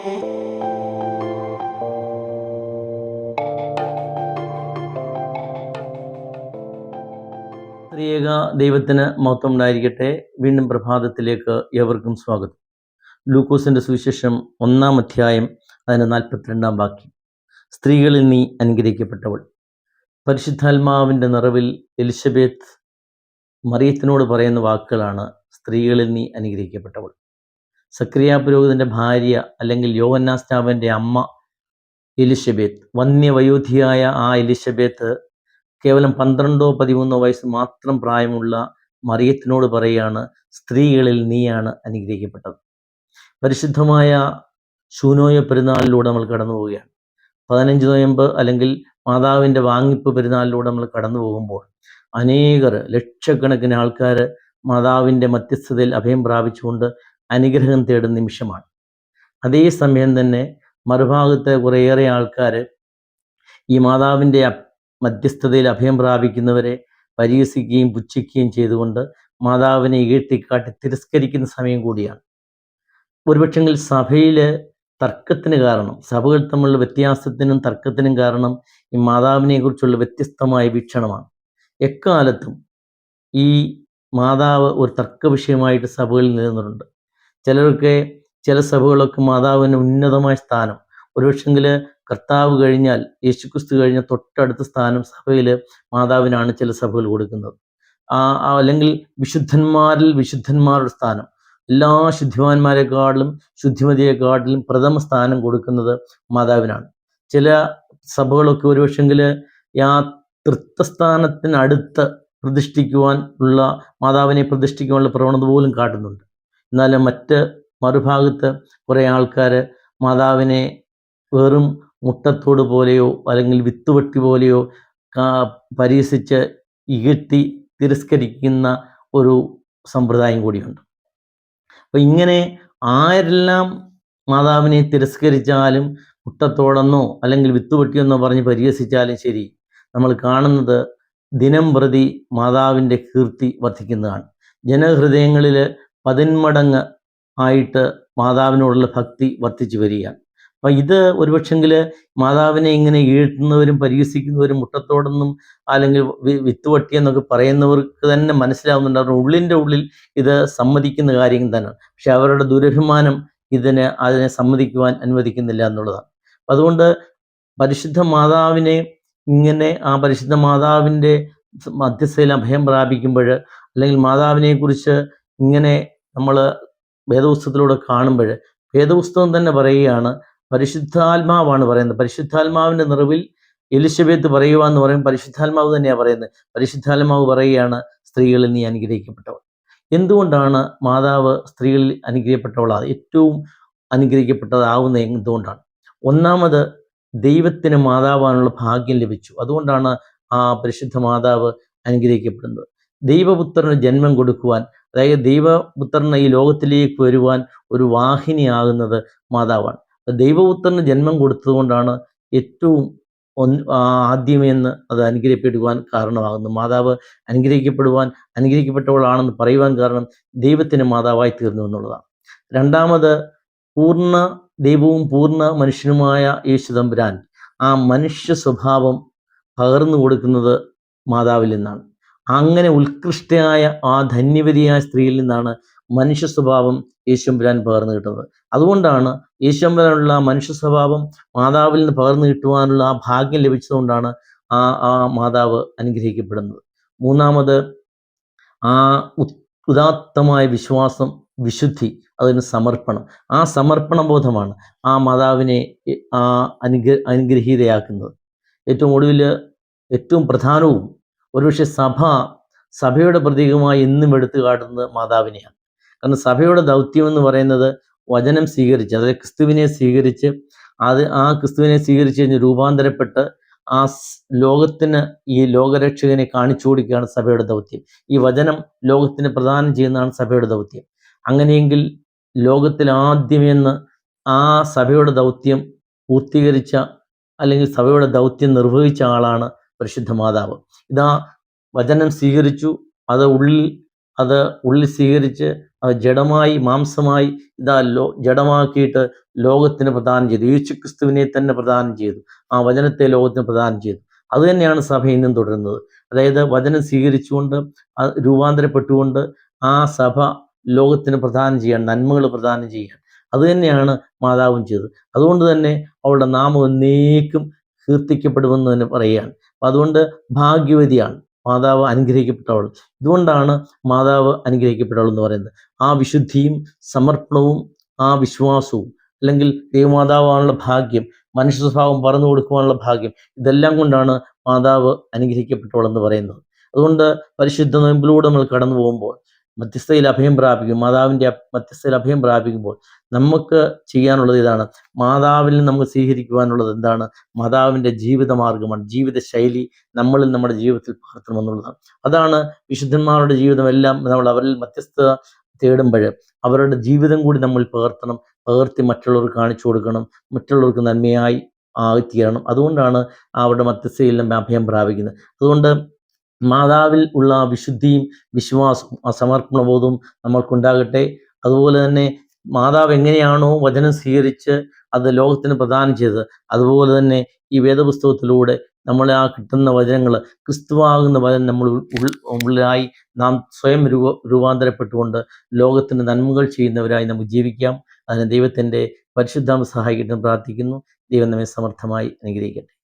ത്രിയേക ദൈവത്തിന് മഹത്വം ഉണ്ടായിരിക്കട്ടെ വീണ്ടും പ്രഭാതത്തിലേക്ക് എവർക്കും സ്വാഗതം. ലൂക്കോസിന്റെ സുവിശേഷം ഒന്നാം അധ്യായം അതിന് നാൽപ്പത്തിരണ്ടാം വാക്യം. സ്ത്രീകളിൽ നീ അനുഗ്രഹിക്കപ്പെട്ടവൾ. പരിശുദ്ധാത്മാവിന്റെ നിറവിൽ എലിസബeth മറിയത്തിനോട് പറയുന്ന വാക്കുകളാണ് സ്ത്രീകളിൽ നീ അനുഗ്രഹിക്കപ്പെട്ടവൾ. സക്രിയ പുരോഹിതന്റെ ഭാര്യ അല്ലെങ്കിൽ യോവന്നാസ്റ്റാവന്റെ അമ്മ എലിസബേത്ത് വന്യവയോധിയായ ആ എലിസബേത്ത് കേവലം പന്ത്രണ്ടോ പതിമൂന്നോ വയസ്സ് മാത്രം പ്രായമുള്ള മറിയത്തിനോട് പറയുകയാണ് സ്ത്രീകളിൽ നീയാണ് അനുഗ്രഹിക്കപ്പെട്ടത്. പരിശുദ്ധമായ ശൂനോയ പെരുന്നാളിലൂടെ നമ്മൾ കടന്നു പോവുകയാണ്. പതിനഞ്ച് നോയമ്പ് അല്ലെങ്കിൽ മാതാവിന്റെ വാങ്ങിപ്പ് പെരുന്നാളിലൂടെ നമ്മൾ കടന്നു പോകുമ്പോൾ അനേകർ ലക്ഷക്കണക്കിന് ആൾക്കാർ മാതാവിന്റെ മധ്യസ്ഥതയിൽ അഭയം പ്രാപിച്ചുകൊണ്ട് അനുഗ്രഹം തേടുന്ന നിമിഷമാണ്. അതേസമയം തന്നെ മറുഭാഗത്ത് കുറേയേറെ ആൾക്കാർ ഈ മാതാവിന്റെ മധ്യസ്ഥതയിൽ അഭയം പ്രാപിക്കുന്നവരെ പരിഹസിക്കുകയും പുച്ഛിക്കുകയും ചെയ്തുകൊണ്ട് മാതാവിനെ ഈട്ടിക്കാട്ടി തിരസ്കരിക്കുന്ന സമയം കൂടിയാണ്. ഒരുപക്ഷെങ്കിൽ സഭയിൽ തർക്കത്തിന് കാരണം സഭകൾ തമ്മിലുള്ള വ്യത്യാസത്തിനും തർക്കത്തിനും കാരണം ഈ മാതാവിനെ കുറിച്ചുള്ള വ്യത്യസ്തമായ വീക്ഷണമാണ്. എക്കാലത്തും ഈ മാതാവ് ഒരു തർക്ക വിഷയമായിട്ട് സഭകളിൽ നിലനിന്നിട്ടുണ്ട്. ചിലർക്ക് ചില സഭകളൊക്കെ മാതാവിന് ഉന്നതമായ സ്ഥാനം. ഒരുപക്ഷെങ്കിൽ കർത്താവ് കഴിഞ്ഞാൽ യേശുക്രിസ്തു കഴിഞ്ഞ തൊട്ടടുത്ത സ്ഥാനം സഭയിൽ മാതാവിനാണ് ചില സഭകൾ കൊടുക്കുന്നത്. ആ അല്ലെങ്കിൽ വിശുദ്ധന്മാരിൽ വിശുദ്ധന്മാരുടെ സ്ഥാനം. എല്ലാ ശുദ്ധിമാന്മാരെക്കാട്ടിലും ശുദ്ധിമതിയെക്കാട്ടിലും പ്രഥമ സ്ഥാനം കൊടുക്കുന്നത് മാതാവിനാണ്. ചില സഭകളൊക്കെ ഒരുപക്ഷെങ്കിൽ ആ തൃത്വസ്ഥാനത്തിനടുത്ത് പ്രതിഷ്ഠിക്കുവാൻ ഉള്ള മാതാവിനെ പ്രതിഷ്ഠിക്കുവാനുള്ള പ്രവണത പോലും കാട്ടുന്നുണ്ട്. എന്നാൽ മറ്റ് മറുഭാഗത്ത് കുറേ ആൾക്കാർ മാതാവിനെ വെറും മുട്ടത്തോട് പോലെയോ അല്ലെങ്കിൽ വിത്തുവെട്ടി പോലെയോ പരിഹസിച്ച് ഇകഴ്ത്തി തിരസ്കരിക്കുന്ന ഒരു സമ്പ്രദായം കൂടിയുണ്ട്. അപ്പോൾ ഇങ്ങനെ ആരെല്ലാം മാതാവിനെ തിരസ്കരിച്ചാലും മുട്ടത്തോടെന്നോ അല്ലെങ്കിൽ വിത്തുവെട്ടിയെന്നോ പറഞ്ഞ് പരിഹസിച്ചാലും ശരി നമ്മൾ കാണുന്നത് ദിനം പ്രതി മാതാവിന്റെ കീർത്തി വർദ്ധിക്കുന്നതാണ്. ജനഹൃദയങ്ങളിൽ പതിന്മടങ്ങ് ആയിട്ട് മാതാവിനോടുള്ള ഭക്തി വർദ്ധിച്ചു വരികയാണ്. അപ്പം ഇത് ഒരുപക്ഷെങ്കിൽ മാതാവിനെ ഇങ്ങനെ ഈഴ്ത്തുന്നവരും പരിഹസിക്കുന്നവരും മുട്ടത്തോടൊന്നും അല്ലെങ്കിൽ വിത്തുവട്ടി എന്നൊക്കെ പറയുന്നവർക്ക് തന്നെ മനസ്സിലാവുന്നുണ്ട് അവരുടെ ഉള്ളിന്റെ ഉള്ളിൽ ഇത് സമ്മതിക്കുന്ന കാര്യം തന്നെ പക്ഷെ അവരുടെ ദുരഭിമാനം ഇതിനെ അതിനെ സമ്മതിക്കുവാൻ അനുവദിക്കുന്നില്ല എന്നുള്ളതാണ്. അതുകൊണ്ട് പരിശുദ്ധ മാതാവിനെ ഇങ്ങനെ ആ പരിശുദ്ധ മാതാവിന്റെ മധ്യസ്ഥയിൽ അഭയം പ്രാപിക്കുമ്പോൾ അല്ലെങ്കിൽ മാതാവിനെ കുറിച്ച് ഇങ്ങനെ നമ്മൾ വേദപുസ്തകത്തിലൂടെ കാണുമ്പോൾ വേദപുസ്തകം തന്നെ പറയുകയാണ് പരിശുദ്ധാത്മാവാണ് പറയുന്നത്. പരിശുദ്ധാത്മാവിന്റെ നിറവിൽ എലിശബേത്ത് പറയുക എന്ന് പറയും പരിശുദ്ധാത്മാവ് തന്നെയാണ് പറയുന്നത്. പരിശുദ്ധാത്മാവ് പറയുകയാണ് സ്ത്രീകളിൽ നീ അനുഗ്രഹിക്കപ്പെട്ടവൾ. എന്തുകൊണ്ടാണ് മാതാവ് സ്ത്രീകളിൽ അനുഗ്രഹിക്കപ്പെട്ടവളാണ് ഏറ്റവും അനുഗ്രഹിക്കപ്പെട്ടതാവുന്ന എന്തുകൊണ്ടാണ്? ഒന്നാമത് ദൈവത്തിന് മാതാവാനുള്ള ഭാഗ്യം ലഭിച്ചു. അതുകൊണ്ടാണ് ആ പരിശുദ്ധ മാതാവ് അനുഗ്രഹിക്കപ്പെടുന്നത്. ദൈവപുത്രന് ജന്മം കൊടുക്കുവാൻ അതായത് ദൈവപുത്രൻ ഈ ലോകത്തിലേക്ക് വരുവാൻ ഒരു വാഹിനിയാകുന്നത് മാതാവാണ്. ദൈവപുത്രന് ജന്മം കൊടുത്തതുകൊണ്ടാണ് ഏറ്റവും ആദ്യമെന്ന് അത് അനുഗ്രഹിക്കപ്പെടുവാൻ കാരണമാകുന്നു മാതാവ് അനുഗ്രഹിക്കപ്പെടുവാൻ അനുഗ്രഹിക്കപ്പെട്ടവളാണെന്ന് പറയുവാൻ കാരണം ദൈവത്തിന് മാതാവായി തീർന്നു എന്നുള്ളതാണ്. രണ്ടാമത് പൂർണ ദൈവവും പൂർണ മനുഷ്യനുമായ യേശു തമ്പുരാൻ ആ മനുഷ്യ സ്വഭാവം പകർന്നു കൊടുക്കുന്നത് മാതാവിൽ നിന്നാണ്. അങ്ങനെ ഉത്കൃഷ്ടയായ ആ ധന്യവതിയായ സ്ത്രീയിൽ നിന്നാണ് മനുഷ്യ സ്വഭാവം യേശുമ്പുരാൻ പകർന്നു കിട്ടുന്നത്. അതുകൊണ്ടാണ് യേശുമ്പുരാനുള്ള മനുഷ്യ സ്വഭാവം മാതാവിൽ നിന്ന് പകർന്നു കിട്ടുവാനുള്ള ആ ഭാഗ്യം ലഭിച്ചതുകൊണ്ടാണ് ആ ആ മാതാവ് അനുഗ്രഹിക്കപ്പെടുന്നത്. മൂന്നാമത് ആ ഉദാത്തമായ വിശ്വാസം വിശുദ്ധി അതിന് സമർപ്പണം. ആ സമർപ്പണ ബോധമാണ് ആ മാതാവിനെ ആ അനുഗ്ര അനുഗ്രഹീതയാക്കുന്നത്. ഏറ്റവും ഒടുവിൽ ഏറ്റവും പ്രധാനവും ഒരുപക്ഷെ സഭ സഭയുടെ പ്രതീകമായി എന്നും എടുത്തു കാട്ടുന്നത് മാതാവിനെയാണ്. കാരണം സഭയുടെ ദൗത്യം എന്ന് പറയുന്നത് വചനം സ്വീകരിച്ച് അതായത് ക്രിസ്തുവിനെ സ്വീകരിച്ച് അത് ആ ക്രിസ്തുവിനെ സ്വീകരിച്ച് കഴിഞ്ഞ് രൂപാന്തരപ്പെട്ട് ആ ലോകത്തിന് ഈ ലോകരക്ഷകനെ കാണിച്ചു കൊടുക്കുകയാണ് സഭയുടെ ദൗത്യം. ഈ വചനം ലോകത്തിന് പ്രദാനം ചെയ്യുന്നതാണ് സഭയുടെ ദൗത്യം. അങ്ങനെയെങ്കിൽ ലോകത്തിൽ ആദ്യമെന്ന് ആ സഭയുടെ ദൗത്യം പൂർത്തീകരിച്ച അല്ലെങ്കിൽ സഭയുടെ ദൗത്യം നിർവഹിച്ച ആളാണ് പരിശുദ്ധ മാതാവ്. ഇതാ വചനം സ്വീകരിച്ചു അത് ഉള്ളിൽ അത് ഉള്ളിൽ സ്വീകരിച്ച് ജഡമായി മാംസമായി ഇതാ ലോ ജഡമാക്കിയിട്ട് ലോകത്തിന് പ്രദാനം ചെയ്തു. യേശു ക്രിസ്തുവിനെ തന്നെ പ്രദാനം ചെയ്തു. ആ വചനത്തെ ലോകത്തിന് പ്രദാനം ചെയ്തു. അത് തന്നെയാണ് സഭ ഇന്നും തുടരുന്നത്. അതായത് വചനം സ്വീകരിച്ചുകൊണ്ട് രൂപാന്തരപ്പെട്ടുകൊണ്ട് ആ സഭ ലോകത്തിന് പ്രദാനം ചെയ്യാൻ നന്മകൾ പ്രദാനം ചെയ്യാൻ. അത് തന്നെയാണ് മാതാവും ചെയ്തത്. അതുകൊണ്ട് തന്നെ അവളുടെ നാമം എന്നേക്കും കീർത്തിക്കപ്പെടുമെന്ന് തന്നെ പറയുകയാണ് അതുകൊണ്ട് ഭാഗ്യവതിയാണ്. മാതാവ് അനുഗ്രഹിക്കപ്പെട്ടവൾ. ഇതുകൊണ്ടാണ് മാതാവ് അനുഗ്രഹിക്കപ്പെട്ടവൾ എന്ന് പറയുന്നത്. ആ വിശുദ്ധിയും സമർപ്പണവും ആ വിശ്വാസവും അല്ലെങ്കിൽ ദൈവമാതാവാനുള്ള ഭാഗ്യം മനുഷ്യ സ്വഭാവം പറഞ്ഞു കൊടുക്കുവാനുള്ള ഭാഗ്യം ഇതെല്ലാം കൊണ്ടാണ് മാതാവ് അനുഗ്രഹിക്കപ്പെട്ടവൾ എന്ന് പറയുന്നത്. അതുകൊണ്ട് പരിശുദ്ധ നോയമ്പിലൂടെ നമ്മൾ കടന്നു പോകുമ്പോൾ മധ്യസ്ഥയിൽ അഭയം പ്രാപിക്കും മാതാവിന്റെ മധ്യസ്ഥയിൽ അഭയം പ്രാപിക്കുമ്പോൾ നമുക്ക് ചെയ്യാനുള്ളത് ഇതാണ്. മാതാവിൽ നമുക്ക് സ്വീകരിക്കുവാനുള്ളത് എന്താണ്? മാതാവിന്റെ ജീവിത മാർഗമാണ് ജീവിത ശൈലി നമ്മളിൽ നമ്മുടെ ജീവിതത്തിൽ പകർത്തണമെന്നുള്ളതാണ്. അതാണ് വിശുദ്ധന്മാരുടെ ജീവിതം എല്ലാം നമ്മൾ അവരിൽ മധ്യസ്ഥ തേടുമ്പോൾ അവരുടെ ജീവിതം കൂടി നമ്മൾ പകർത്തണം. പകർത്തി മറ്റുള്ളവർക്ക് കാണിച്ചു കൊടുക്കണം. മറ്റുള്ളവർക്ക് നന്മയായി ആയിത്തീരണം. അതുകൊണ്ടാണ് അവരുടെ മധ്യസ്ഥയിൽ നമ്മൾ അഭയം പ്രാപിക്കുന്നത്. അതുകൊണ്ട് മാതാവിൽ ഉള്ള വിശുദ്ധിയും വിശ്വാസവും സമർപ്പണബോധവും നമ്മൾക്കുണ്ടാകട്ടെ. അതുപോലെ തന്നെ മാതാവ് എങ്ങനെയാണോ വചനം സ്വീകരിച്ച് അത് ലോകത്തിന് പ്രദാനം ചെയ്തത് അതുപോലെ തന്നെ ഈ വേദപുസ്തകത്തിലൂടെ നമ്മളെ ആ കിട്ടുന്ന വചനങ്ങൾ ക്രിസ്തുവാകുന്ന വചനം നമ്മൾ ഉള്ളിലായി നാം സ്വയം രൂപ രൂപാന്തരപ്പെട്ടുകൊണ്ട് ലോകത്തിന് നന്മകൾ ചെയ്യുന്നവരായി നമുക്ക് ജീവിക്കാം. അതിന് ദൈവത്തിന്റെ പരിശുദ്ധാമ സഹായിക്കട്ടെ പ്രാർത്ഥിക്കുന്നു. ദൈവം നമ്മെ സമർത്ഥമായി അനുഗ്രഹിക്കട്ടെ.